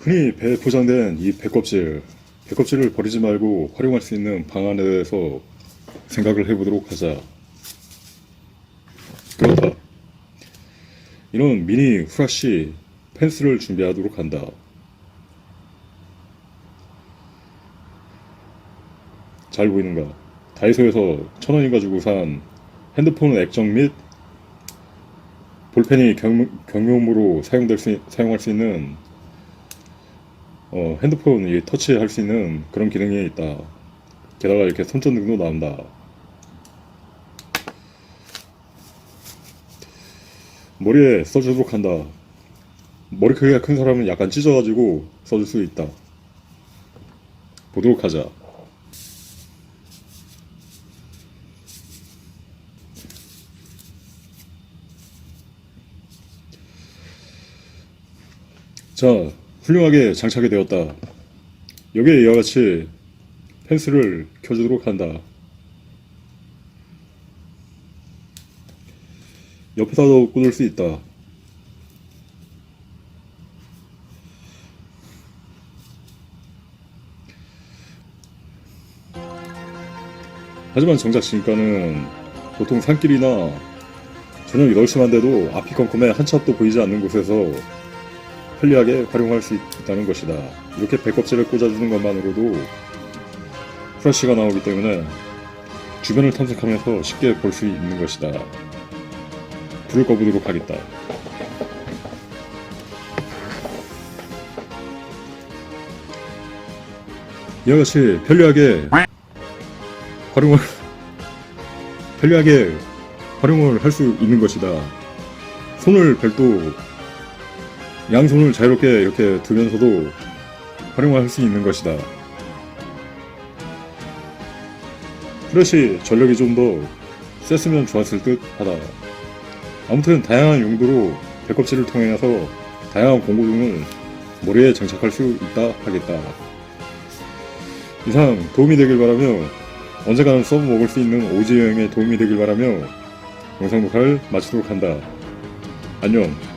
흔히 배에 포장된 이 배껍질, 배껍질을 버리지 말고 활용할 수 있는 방안에 대해서 생각을 해보도록 하자. 그렇다. 이런 미니 후라시 펜스를 준비하도록 한다. 잘 보이는가? 다이소에서 천 원인가 주고 산 핸드폰 액정 및 볼펜이 경, 경용으로 사용될 수, 사용할 수 있는 어, 핸드폰 이 터치할 수 있는 그런 기능이 있다. 게다가 이렇게 손전등도 나온다. 머리에 써주도록 한다. 머리 크기가 큰 사람은 약간 찢어가지고 써줄 수 있다. 보도록 하자. 자, 훌륭하게 장착이 되었다. 여기에 이와 같이 펜스를 켜주도록 한다. 옆에다도 꽂을 수 있다. 하지만 정작 지금가는 보통 산길이나 저녁이 널심한데도 앞이 컴컴해 한치 앞도 보이지 않는 곳에서 편리하게 활용할 수 있다는 것이다. 이렇게 배껍질을 꽂아주는 것만으로도 프라시가 나오기 때문에 주변을 탐색하면서 쉽게 볼 수 있는 것이다. 불을 꺼보도록 하겠다. 이와 같이 편리하게 활용을 편리하게 활용을 할 수 있는 것이다. 손을 별도 양손을 자유롭게 이렇게 두면서도 활용할 수 있는 것이다. 프레시 전력이 좀 더 셌으면 좋았을 듯 하다. 아무튼 다양한 용도로 배껍질을 통해서 다양한 공구등을 머리에 장착할 수 있다 하겠다. 이상 도움이 되길 바라며 언젠가는 써먹을 수 있는 오지 여행에 도움이 되길 바라며 영상 녹화를 마치도록 한다. 안녕.